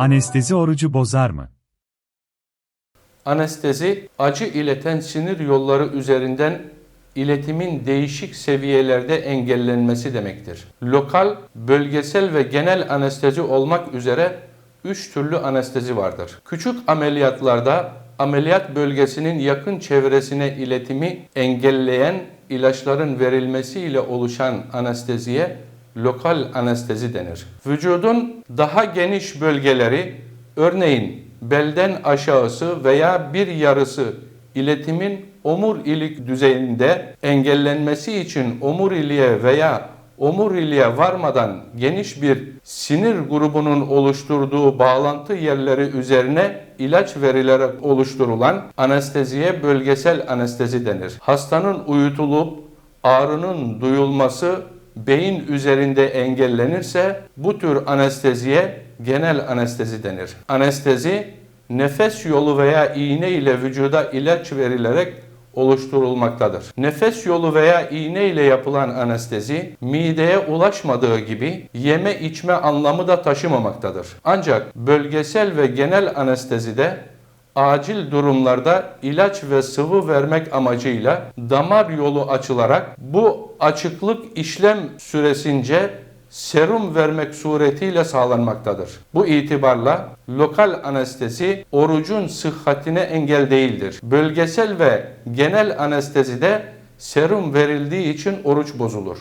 Anestezi orucu bozar mı? Anestezi, acı ileten sinir yolları üzerinden iletimin değişik seviyelerde engellenmesi demektir. Lokal, bölgesel ve genel anestezi olmak üzere üç türlü anestezi vardır. Küçük ameliyatlarda ameliyat bölgesinin yakın çevresine iletimi engelleyen ilaçların verilmesiyle oluşan anesteziye lokal anestezi denir. Vücudun daha geniş bölgeleri, örneğin belden aşağısı veya bir yarısı iletimin omurilik düzeyinde engellenmesi için omuriliğe veya omuriliğe varmadan geniş bir sinir grubunun oluşturduğu bağlantı yerleri üzerine ilaç verilerek oluşturulan anesteziye bölgesel anestezi denir. Hastanın uyutulup ağrının duyulması beyin üzerinde engellenirse bu tür anesteziye genel anestezi denir. Anestezi nefes yolu veya iğne ile vücuda ilaç verilerek oluşturulmaktadır. Nefes yolu veya iğne ile yapılan anestezi mideye ulaşmadığı gibi yeme içme anlamı da taşımamaktadır. Ancak bölgesel ve genel anestezide acil durumlarda ilaç ve sıvı vermek amacıyla damar yolu açılarak bu açıklık işlem süresince serum vermek suretiyle sağlanmaktadır. Bu itibarla lokal anestezi orucun sıhhatine engel değildir. Bölgesel ve genel anestezide serum verildiği için oruç bozulur.